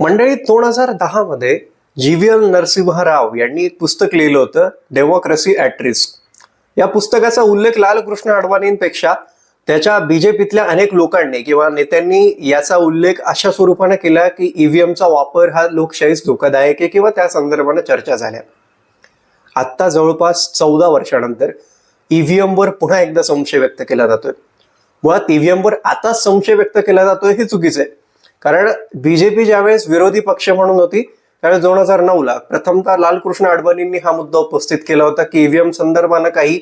मंडळी दोन हजार दहा मध्ये G V L Narasimha Rao यांनी एक पुस्तक लिहिलं होतं डेमोक्रेसी ॲट रिस्क या पुस्तकाचा उल्लेख लालकृष्ण अडवाणींपेक्षा त्याच्या बीजेपीतल्या अनेक लोकांनी किंवा नेत्यांनी याचा उल्लेख अशा स्वरूपाने केला की ईव्हीएमचा वापर हा लोकशाहीस धोकादायक आहे किंवा त्या संदर्भाने चर्चा झाल्या. आत्ता जवळपास चौदा वर्षानंतर ईव्हीएमवर पुन्हा एकदा संशय व्यक्त केला जातोय. मुळात ईव्हीएमवर आता संशय व्यक्त केला जातोय हे चुकीचं आहे. कारण बीजेपी ज्यावेळेस विरोधी पक्ष म्हणून होती त्यावेळेस दोन हजार नऊ ला प्रथमतः लालकृष्ण अडवाणींनी हा मुद्दा उपस्थित केला होता की ईव्हीएम संदर्भानं काही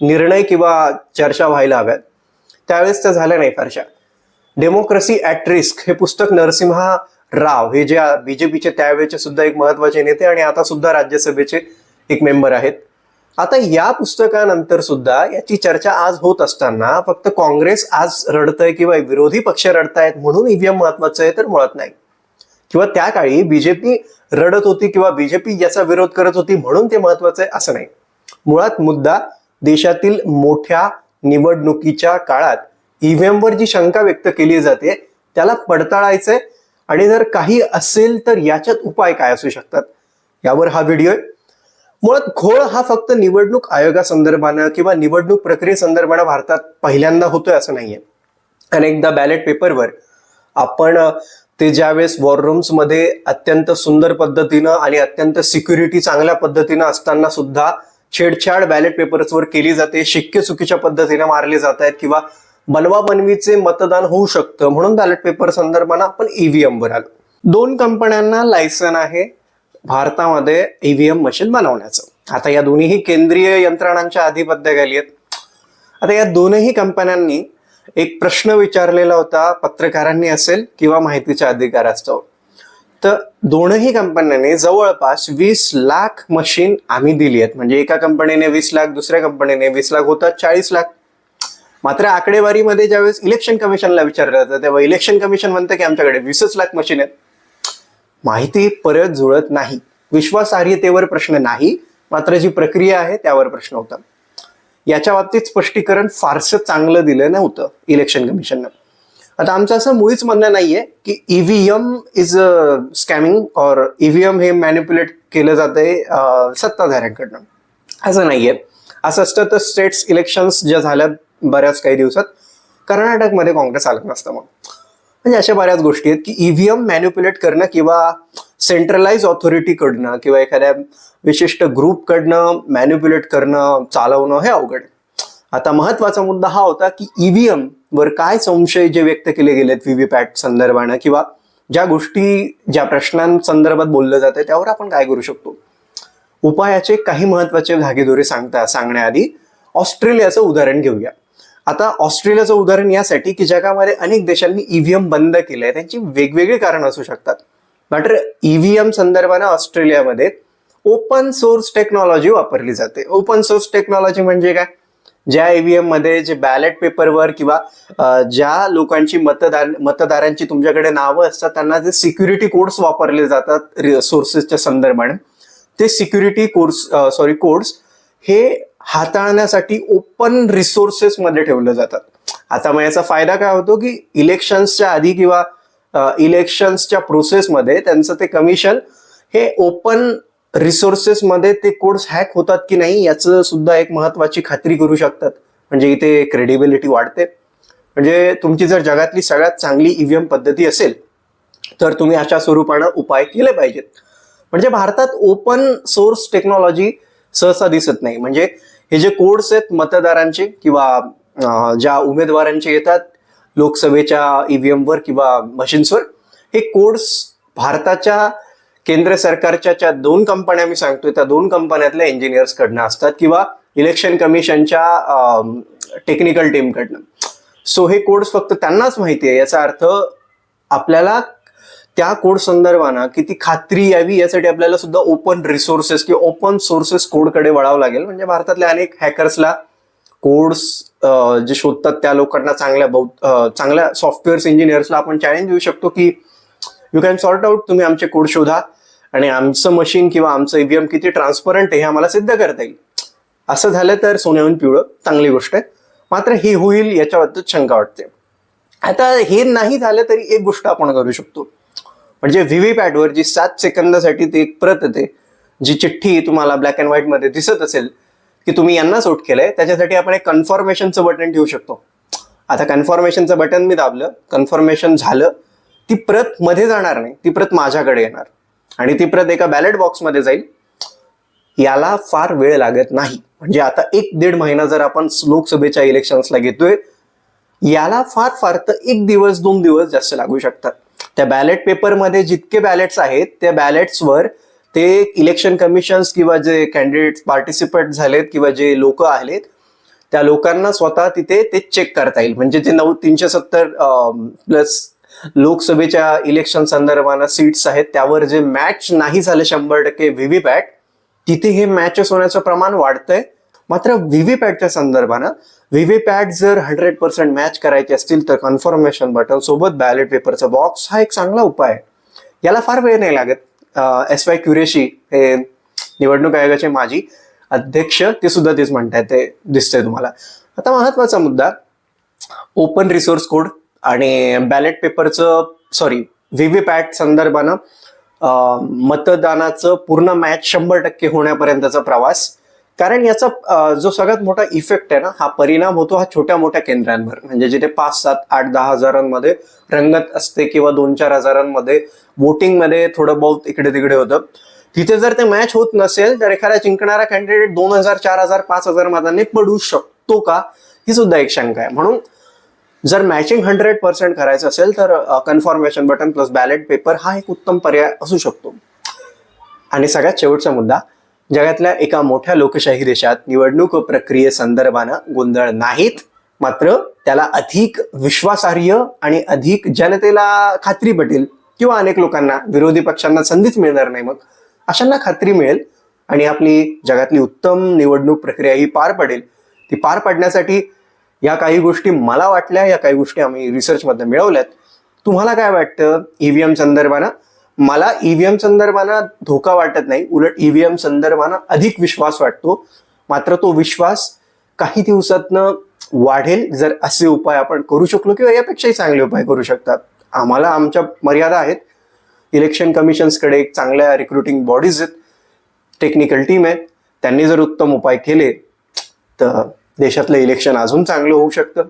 निर्णय किंवा चर्चा व्हायला हव्यात. त्यावेळेस त्या झाल्या नाही फारशा. डेमोक्रेसी ॲट रिस्क हे पुस्तक नरसिंहा राव हे जे बीजेपीचे त्यावेळेचे सुद्धा एक महत्त्वाचे नेते आणि आता सुद्धा राज्यसभेचे एक मेंबर आहेत. आता या पुस्तकानंतर सुद्धा याची चर्चा आज होत असताना फक्त काँग्रेस आज रडतंय किंवा विरोधी पक्ष रडतायत म्हणून ईव्हीएम महत्वाचं आहे तर मुळात नाही. किंवा त्या काळी बीजेपी रडत होती किंवा बीजेपी याचा विरोध करत होती म्हणून ते महत्वाचं आहे असं नाही. मुळात मुद्दा देशातील मोठ्या निवडणुकीच्या काळात EVM वर जी शंका व्यक्त केली जाते त्याला पडताळायचंय. आणि जर काही असेल तर याच्यात उपाय काय असू शकतात? यावर हा व्हिडिओ आहे. मुळात घोळ हा फक्त निवडणूक आयोगासंदर्भानं किंवा निवडणूक प्रक्रियेसंदर्भानं भारतात पहिल्यांदा होतोय असं नाहीये. अनेकदा बॅलेट पेपरवर आपण ते ज्यावेळेस वॉरमध्ये अत्यंत सुंदर पद्धतीनं आणि अत्यंत सिक्युरिटी चांगल्या पद्धतीनं असताना सुद्धा छेडछाड बॅलेट पेपर्सवर केली जाते शिक्के चुकीच्या पद्धतीने मारले जात आहेत किंवा बनवा बनवीचे मतदान होऊ शकतं म्हणून बॅलेट पेपर संदर्भानं आपण ईव्हीएमवर आलो. दोन कंपन्यांना लायसन आहे. भारतामध्ये ईव्हीएम मशीन बनवण्याचं. आता या दोन्हीही केंद्रीय यंत्रणांच्या अधिपत्याखाली आहेत आता या दोनही कंपन्यांनी एक प्रश्न विचारलेला होता पत्रकारांनी असेल किंवा माहितीच्या अधिकारास्तव. तर दोनही कंपन्यांनी जवळपास वीस लाख मशीन आम्ही दिली आहेत. म्हणजे एका कंपनीने वीस लाख दुसऱ्या कंपनीने वीस लाख होतात चाळीस लाख. मात्र आकडेवारीमध्ये ज्यावेळेस इलेक्शन कमिशनला विचारलं जातं तेव्हा इलेक्शन कमिशन म्हणतं की आमच्याकडे वीसच लाख मशीन आहेत. माहिती परत जुळत नाही. विश्वासार्हतेवर प्रश्न नाही. मात्र जी प्रक्रिया आहे त्यावर प्रश्न होता. याच्या बाबतीत स्पष्टीकरण फारसं चांगलं दिलं नव्हतं इलेक्शन कमिशननं आता आमचं असं मुळीच म्हणणं नाहीये की ईव्हीएम इज अ स्कॅमिंग और ईव्हीएम हे मॅन्युप्युलेट केलं जातंय सत्ताधाऱ्यांकडनं. असं नाहीये. असं असतं तर स्टेट्स इलेक्शन्स ज्या झाल्या बऱ्याच काही दिवसात कर्नाटकमध्ये काँग्रेस आलं नसतं मग. म्हणजे अशा बऱ्याच गोष्टी आहेत की ईव्हीएम मॅन्युप्युलेट करणं किंवा सेंट्रलाइज ऑथॉरिटीकडनं किंवा एखाद्या विशिष्ट ग्रुपकडनं मॅन्युप्युलेट करणं चालवणं हे अवघड आता महत्त्वाचा मुद्दा हा होता की ईव्हीएम वर काय संशय जे व्यक्त केले गेलेत व्हीव्हीपॅट संदर्भानं किंवा ज्या गोष्टी ज्या प्रश्नांसंदर्भात बोललं जाते त्यावर आपण काय करू शकतो? उपायाचे काही महत्त्वाचे धागेदोरे सांगता सांगण्याआधी ऑस्ट्रेलियाचं उदाहरण घेऊया. आता ऑस्ट्रेलियाचं उदाहरण यासाठी की जगामध्ये अनेक देशांनी ईव्हीएम बंद केलंय. त्यांची वेगवेगळी कारण असू शकतात. मात्र ईव्हीएम संदर्भानं ऑस्ट्रेलियामध्ये ओपन सोर्स टेक्नॉलॉजी वापरली जाते. ओपन सोर्स टेक्नॉलॉजी म्हणजे काय? ज्या ईव्हीएममध्ये जे बॅलेट पेपरवर किंवा ज्या लोकांची मतदार मतदारांची तुमच्याकडे नावं असतात त्यांना जे सिक्युरिटी कोड्स वापरले जातात सोर्सेसच्या संदर्भाने ते सिक्युरिटी कोर्स सॉरी कोड्स हे हाताळण्यासाठी ओपन रिसोर्सेस मध्ये ठेवलं जातात. आता मग याचा फायदा काय होतो की इलेक्शन्सच्या आधी किंवा इलेक्शन्सच्या प्रोसेसमध्ये त्यांचं ते कमिशन हे ओपन रिसोर्सेस मध्ये ते कोड्स हॅक होतात की नाही याचं सुद्धा एक महत्वाची खात्री करू शकतात. म्हणजे इथे क्रेडिबिलिटी वाढते. म्हणजे तुमची जर जगातली सगळ्यात चांगली ईव्हीएम पद्धती असेल तर तुम्ही अशा स्वरूपानं उपाय केले पाहिजेत. म्हणजे भारतात ओपन सोर्स टेक्नॉलॉजी सहसा दिसत नाही. म्हणजे हे जे कोड्स आहेत मतदारांचे किंवा ज्या उमेदवारांचे येतात लोकसभेच्या ईव्हीएमवर किंवा मशीन्सवर हे कोड्स भारताच्या केंद्र सरकारच्या ज्या दोन कंपन्या मी सांगतोय त्या दोन कंपन्यातल्या इंजिनियर्सकडनं असतात किंवा इलेक्शन कमिशनच्या टेक्निकल टीमकडनं सो हे कोड्स फक्त त्यांनाच माहिती आहे याचा अर्थ आपल्याला त्या कोड संदर्भानं किती खात्री यावी यासाठी आपल्याला सुद्धा ओपन रिसोर्सेस किंवा ओपन सोर्सेस कोडकडे वळावं लागेल. म्हणजे भारतातल्या अनेक हॅकर्सला कोड्स जे शोधतात त्या लोकांना चांगल्या बहु- चांगल्या सॉफ्टवेअर्स इंजिनियर्सला आपण चॅलेंज देऊ शकतो की यू कॅन सॉर्ट आउट तुम्ही आमचे कोड शोधा आणि आमचं मशीन किंवा आमचं ईव्हीएम किती ट्रान्सपरंट आहे हे आम्हाला सिद्ध करता येईल. असं झालं तर सोन्याहून पिवळं चांगली गोष्ट आहे. मात्र हे होईल याच्याबद्दल शंका वाटते. आता हे नाही झालं तरी एक गोष्ट आपण करू शकतो. म्हणजे व्हीव्हीपॅटवर जी सात सेकंदासाठी ती एक प्रत येते जी चिठ्ठी तुम्हाला ब्लॅक अँड व्हाईटमध्ये दिसत असेल की तुम्ही यांना सूट केलंय त्याच्यासाठी आपण एक कन्फर्मेशनचं बटन ठेवू शकतो. आता कन्फर्मेशनचं बटन मी दाबलं कन्फर्मेशन झालं ती प्रत मध्ये जाणार नाही ती प्रत माझ्याकडे येणार. आणि ती प्रत एका बॅलेट बॉक्समध्ये जाईल. याला फार वेळ लागत नाही. म्हणजे आता एक दीड महिना जर आपण लोकसभेच्या इलेक्शन्सला घेतोय याला फार फार तर एक दिवस दोन दिवस जास्त लागू शकतात. त्या बॅलेट पेपरमध्ये जितके बॅलेट्स आहेत त्या बॅलेट्सवर ते इलेक्शन कमिशन्स किंवा जे कॅन्डिडेट पार्टिसिपेट झालेत किंवा जे लोक आलेत त्या लोकांना स्वतः तिथे ते चेक करता येईल. म्हणजे जे नऊ तीनशे सत्तर प्लस लोकसभेच्या इलेक्शन संदर्भानं सीट्स आहेत त्यावर जे मॅच नाही झाले शंभर टक्के व्हीव्हीपॅट तिथे हे मॅचेस होण्याचं प्रमाण वाढतंय. मात्र व्हीव्हीपॅटच्या संदर्भानं व्हीव्हीपॅट जर हंड्रेड पर्सेंट मॅच करायचे असतील तर कन्फर्मेशन बटन सोबत बॅलेट पेपरचा बॉक्स हा एक चांगला उपाय आहे. याला फार वेळ नाही लागत. एस वाय क्युरेशी हे निवडणूक आयोगाचे माजी अध्यक्ष ते सुद्धा तेच म्हणतायत ते दिसतंय तुम्हाला. आता महत्त्वाचा मुद्दा ओपन रिसोर्स कोड आणि बॅलेट पेपरचं सॉरी व्हीव्हीपॅट संदर्भानं मतदानाचं पूर्ण मॅच शंभर टक्के होण्यापर्यंतचा प्रवास कारण याचा जो सगळ्यात मोठा इफेक्ट आहे ना हा परिणाम होतो हा छोट्या मोठ्या केंद्रांवर. म्हणजे जिथे पाच सात आठ दहा हजारांमध्ये रंगत असते किंवा दोन चार हजारांमध्ये वोटिंगमध्ये थोडं बहुत इकडे तिकडे होतं. तिथे जर ते मॅच होत नसेल तर एखादा जिंकणारा कॅन्डिडेट दोन हजार चार हजार पाच हजार मतांनी पडू शकतो का? ही सुद्धा एक शंका आहे. म्हणून जर मॅचिंग हंड्रेड पर्सेंट करायचं असेल तर confirmation button plus ballot paper हा एक उत्तम पर्याय असू शकतो. आणि सगळ्यात शेवटचा मुद्दा जगातल्या एका मोठ्या लोकशाही देशात निवडणूक प्रक्रियेसंदर्भानं गोंधळ नाहीत. मात्र त्याला अधिक विश्वासार्ह आणि अधिक जनतेला खात्री पटेल किंवा अनेक लोकांना विरोधी पक्षांना संधीच मिळणार नाही मग अशांना खात्री मिळेल आणि आपली जगातली उत्तम निवडणूक प्रक्रिया ही पार पडेल. ती पार पडण्यासाठी या काही गोष्टी मला वाटल्या या काही गोष्टी आम्ही रिसर्चमधनं मिळवल्यात. तुम्हाला काय वाटतं? ईव्हीएम संदर्भानं मला ईव्हीएम संदर्भानं धोका वाटत नाही. उलट ईव्हीएम संदर्भानं अधिक विश्वास वाटतो. मात्र तो विश्वास काही दिवसातनं वाढेल जर असे उपाय आपण करू शकलो किंवा यापेक्षाही चांगले उपाय करू शकतात. आम्हाला आमच्या मर्यादा आहेत. इलेक्शन कमिशन्सकडे एक चांगल्या रिक्रुटिंग बॉडीज आहेत. टेक्निकल टीम आहे त्यांनी जर उत्तम उपाय केले तर देशातलं इलेक्शन अजून चांगलं होऊ शकतं.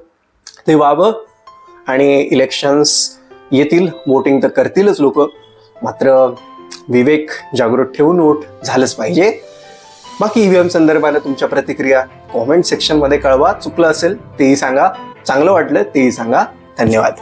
ते व्हावं आणि इलेक्शन्स येतील वोटिंग तर करतीलच लोक. मात्र विवेक जागृत ठेवून उठ झालंच पाहिजे. बाकी ईव्हीएम संदर्भाने तुमच्या प्रतिक्रिया कॉमेंट सेक्शनमध्ये कळवा. चुकलं असेल तेही सांगा. चांगलं वाटलं तेही सांगा. धन्यवाद.